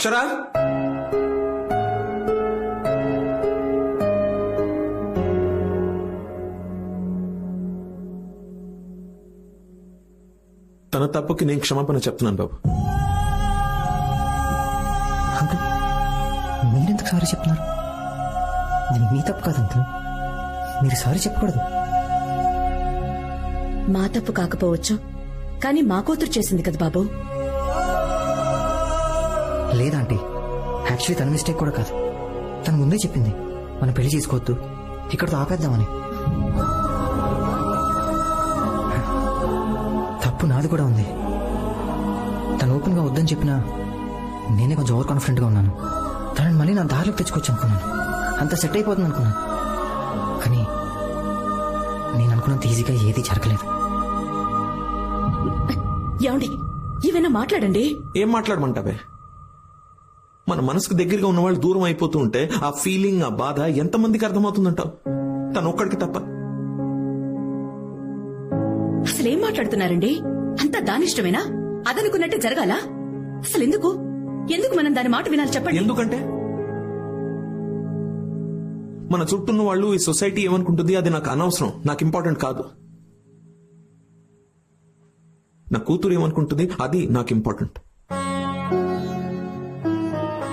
అక్షరా? తన తప్పుకి నేను క్షమాపణ చెప్తున్నాను బాబు. అంకుల్ మీరెందుకు సారీ చెప్తున్నారు? మీ తప్పు కాదు అంకుల్. మీరు సారీ చెప్పకూడదు. మా తప్పు కాకపోవచ్చు కానీ మా కూతురు చేసింది కదా బాబు. లేదంటే యాక్చువల్లీ తన మిస్టేక్ కూడా కాదు. తను ముందే చెప్పింది మనం పెళ్ళి చేసుకోవద్దు ఇక్కడతో ఆపేద్దామని. తప్పు నాది కూడా ఉంది. తను ఓపెన్గా వద్దని చెప్పినా నేనే కొంచెం ఓవర్ కాన్ఫిడెంట్గా ఉన్నాను. తనని మళ్ళీ నా దారిలోకి తెచ్చుకోవచ్చు అనుకున్నాను. అంత సెట్ అయిపోతుంది అనుకున్నాను. కానీ నేను అనుకున్నంత ఈజీగా ఏది జరగలేదు. ఏమండి ఏమైనా మాట్లాడండి. ఏం మాట్లాడమంటావే? మన మనసుకు దగ్గరగా ఉన్న వాళ్ళు దూరం అయిపోతూ ఉంటే ఆ ఫీలింగ్ ఆ బాధ ఎంతమందికి అర్థమవుతుందంటావు? తను ఒక్కడికి తప్ప. అసలు ఏం మాట్లాడుతున్నారండి? అంతా దానిష్టమేనా అదనుకున్నట్టే జరగాల? అసలు ఎందుకు? ఎందుకు మనం దాని మాట వినాలి చెప్పండి. ఎందుకంటే? మన చుట్టూన్న వాళ్ళు ఈ సొసైటీ ఏమనుకుంటుంది? అది నాకు అనవసరం నాకు ఇంపార్టెంట్ కాదు. నా కూతురు ఏమనుకుంటుంది? అది నాకు ఇంపార్టెంట్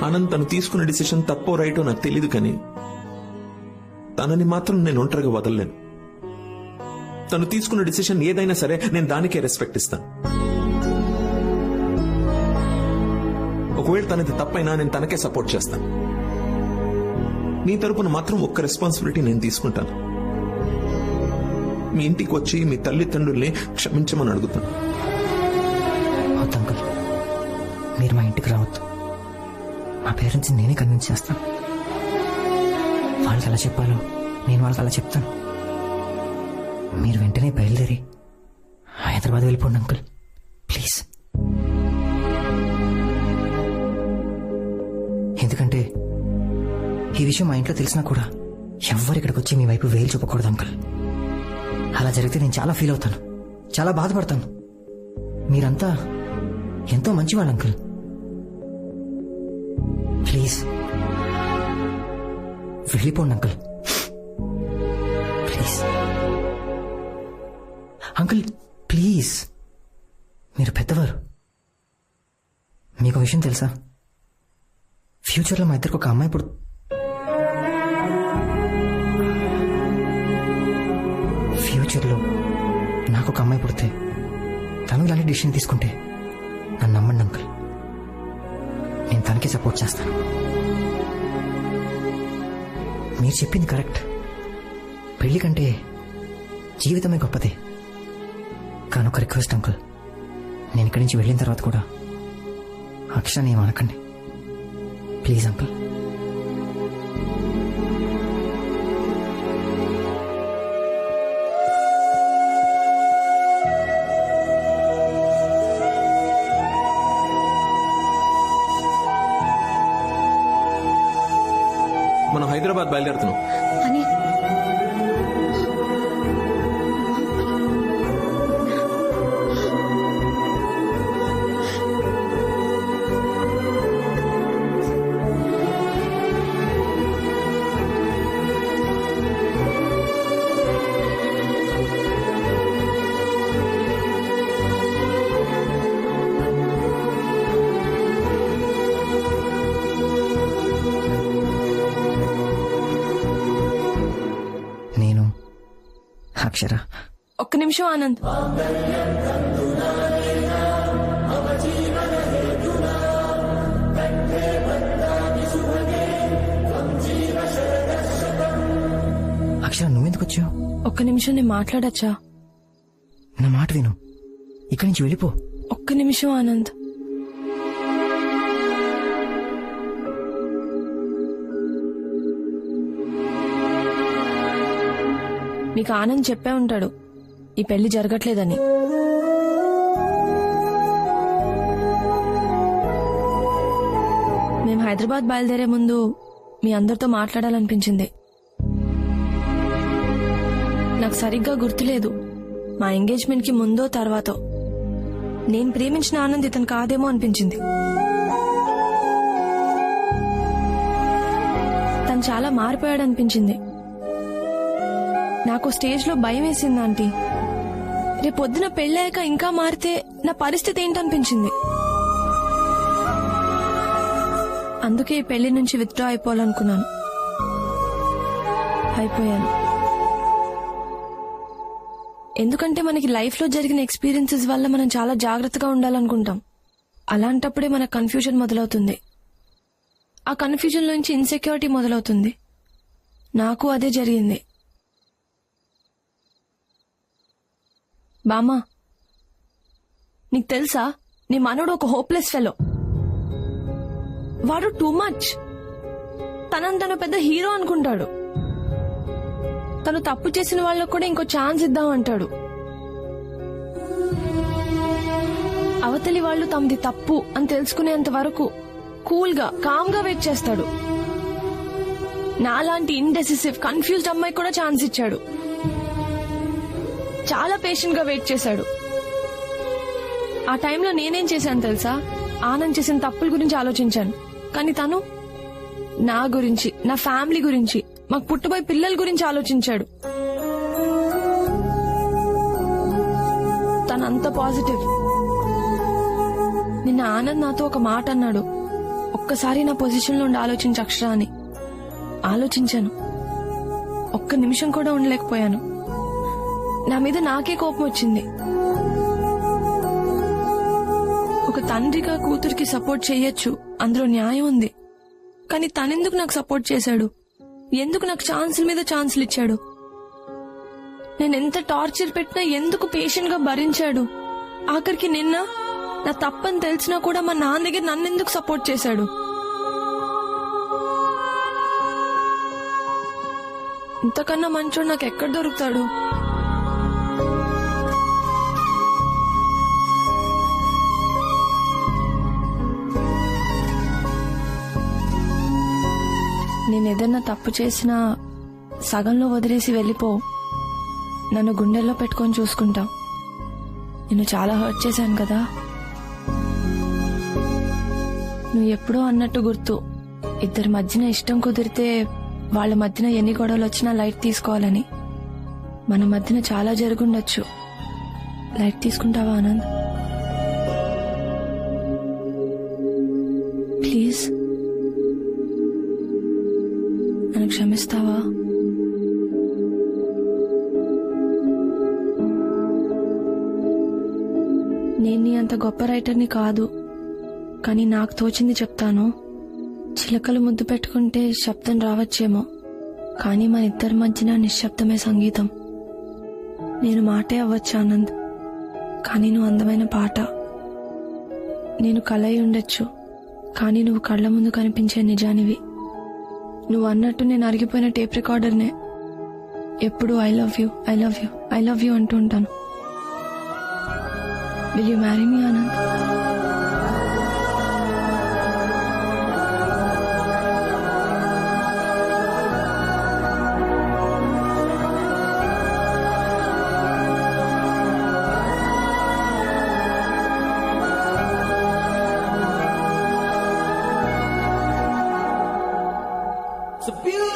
అనంత్ తను తీసుకున్న డిసిషన్ తప్పో రైటో నాకు తెలియదు కానీ తనని మాత్రం నేను ఒంటరిగా వదలలేను. తను తీసుకున్న డిసిషన్ ఏదైనా సరే నేను దానికే రెస్పెక్ట్ ఇస్తాను. ఒకవేళ తనది తప్పైనా నేను తనకే సపోర్ట్ చేస్తాను. నీ తరపున మాత్రం ఒక్క రెస్పాన్సిబిలిటీ నేను తీసుకుంటాను. మీ ఇంటికి వచ్చి మీ తల్లిదండ్రుల్ని క్షమించమని అడుగుతాను. మా పేరెంట్స్ నేనే కన్విన్స్ చేస్తాను. వాళ్ళకి ఎలా చెప్పాలో నేను వాళ్ళకి అలా చెప్తాను. మీరు వెంటనే బయలుదేరి హైదరాబాద్ వెళ్ళిపోండి అంకుల్. ప్లీజ్. ఎందుకంటే ఈ విషయం మా ఇంట్లో తెలిసినా కూడా ఎవ్వరు ఇక్కడికి వచ్చి మీ వైపు వేలు చూపకూడదు అంకుల్. అలా జరిగితే నేను చాలా ఫీల్ అవుతాను. చాలా బాధపడతాను. మీరంతా ఎంతో మంచివాళ్ళు అంకుల్. ప్లీజ్. వెళ్ళిపోండి అంకుల్. ప్లీజ్. Uncle please. మీరు పెద్దవారు. మీకు విషయం తెలుసా? ఫ్యూచర్లో మా ఇద్దరికి ఒక అమ్మాయి ఇప్పుడు ఫ్యూచర్లో నాకు ఒక అమ్మాయి పుడితే తను ఇలాంటి డిసిషన్ తీసుకుంటే నేను సపోర్ట్ చేస్తాను మీరు చెప్పింది కరెక్ట్. పెళ్ళి కంటే జీవితమే గొప్పది. కానీ ఒక రిక్వెస్ట్ అంకుల్. నేను ఇక్కడి నుంచి వెళ్ళిన తర్వాత కూడా అక్షరాన్ని అనకండి. Please uncle. హైదరాబాద్ బయలుదేరుతున్నాం అక్షర. ఒక్క నిమిషం ఆనంద్. అక్షర నువ్వెందుకు వచ్చావు? ఒక్క నిమిషం నేను మాట్లాడచ్చా? నా మాట విను. ఇక్కడి నుంచి వెళ్ళిపో. ఒక్క నిమిషం ఆనంద్. మీకు ఆనంద్ చెప్పే ఉంటాడు. ఈ పెళ్ళి జరగట్లేదని. మేము హైదరాబాద్ బయలుదేరే ముందు మీ అందరితో మాట్లాడాలనిపించింది. నాకు సరిగ్గా గుర్తులేదు. మా ఎంగేజ్మెంట్కి ముందో తర్వాతో. నేను ప్రేమించిన ఆనంద్ ఇతను కాదేమో అనిపించింది. తను చాలా మారిపోయాడు అనిపించింది నాకు స్టేజ్లో భయం వేసింది ఆంటీ. రేపు పొద్దున పెళ్ళాక ఇంకా మారితే నా పరిస్థితి ఏంటనిపించింది? అందుకే ఈ పెళ్ళి నుంచి విత్డ్రా అయిపోవాలనుకున్నాను. అయిపోయాను. ఎందుకంటే మనకి లైఫ్లో జరిగిన ఎక్స్పీరియన్సెస్ వల్ల మనం చాలా జాగ్రత్తగా ఉండాలనుకుంటాం. అలాంటప్పుడే మన కన్ఫ్యూజన్ మొదలవుతుంది. ఆ కన్ఫ్యూజన్ నుంచి ఇన్సెక్యూరిటీ మొదలవుతుంది. నాకు అదే జరిగింది. బామ్మా నీకు తెలుసా నీ మనోడు ఒక హోప్లెస్ ఫెలో. వాడు టూ మచ్. తనని తను పెద్ద హీరో అనుకుంటాడు. తను తప్పు చేసిన వాళ్ళకు కూడా ఇంకో ఛాన్స్ ఇద్దాం అంటాడు. అవతలి వాళ్ళు తమది తప్పు అని తెలుసుకునేంత వరకు కూల్గా కామ్గా కామ్గా వెయిట్ చేస్తాడు. నాలాంటి ఇండెసిసివ్ కన్ఫ్యూజ్డ్ అమ్మాయి కూడా ఛాన్స్ ఇచ్చాడు. చాలా పేషెంట్గా వెయిట్ చేశాడు. ఆ టైంలో నేనేం చేశాను తెలుసా? ఆనంద్ చేసిన తప్పుల గురించి ఆలోచించాను. కానీ తను నా గురించి నా ఫ్యామిలీ గురించి మాకు పుట్టబోయే పిల్లల గురించి ఆలోచించాడు. తనంత పాజిటివ్ నిన్న ఆనంద్ నాతో ఒక మాట అన్నాడు. ఒక్కసారి నా పొజిషన్లో ఉండి ఆలోచించు అక్షర అని ఆలోచించాను. ఒక్క నిమిషం కూడా ఉండలేకపోయాను. నా మీద నాకే కోపం వచ్చింది. ఒక తండ్రిగా కూతురికి సపోర్ట్ చేయొచ్చు అందులో న్యాయం ఉంది. కానీ తనెందుకు నాకు సపోర్ట్ చేశాడు? ఎందుకు నాకు ఛాన్సుల మీద ఛాన్సులు ఇచ్చాడు? నేను ఎంత టార్చర్ పెట్టినా ఎందుకు పేషెంట్గా భరించాడు? ఆఖరికి నిన్న నా తప్పని తెలిసినా కూడా మా నాన్న దగ్గర నన్నెందుకు సపోర్ట్ చేశాడు? ఇంతకన్నా మంచోడు నాకు ఎక్కడ దొరుకుతాడు? నేను ఏదన్నా తప్పు చేసినా సగంలో వదిలేసి వెళ్ళిపో. నన్ను గుండెల్లో పెట్టుకొని చూసుకుంటా. నేను చాలా హర్ట్ చేశాను కదా. నువ్వు ఎప్పుడో అన్నట్టు గుర్తు. ఇద్దరి మధ్యన ఇష్టం కుదిరితే వాళ్ళ మధ్యన ఎన్ని గొడవలు వచ్చినా లైట్ తీసుకోవాలని. మన మధ్యన చాలా జరుగుండొచ్చు. లైట్ తీసుకుంటావా ఆనంద్? నేను నీ అంత గొప్ప రైటర్ని కాదు. కానీ నాకు తోచింది చెప్తాను. చిలకలు ముద్దు పెట్టుకుంటే శబ్దం రావచ్చేమో. కానీ మన ఇద్దరి మధ్యన నిశ్శబ్దమే సంగీతం. నేను మాటే అవ్వచ్చు ఆనంద్. కానీ నువ్వు అందమైన పాట. నేను కలై ఉండొచ్చు. కానీ నువ్వు కళ్ళ ముందు కనిపించే నిజానివి. నువ్వు అన్నట్టు నేను అరిగిపోయిన టేప్ రికార్డర్నే. ఎప్పుడు I love you I love you I love you అంటూ ఉంటాను. Will you marry me, Anand? It's a beautiful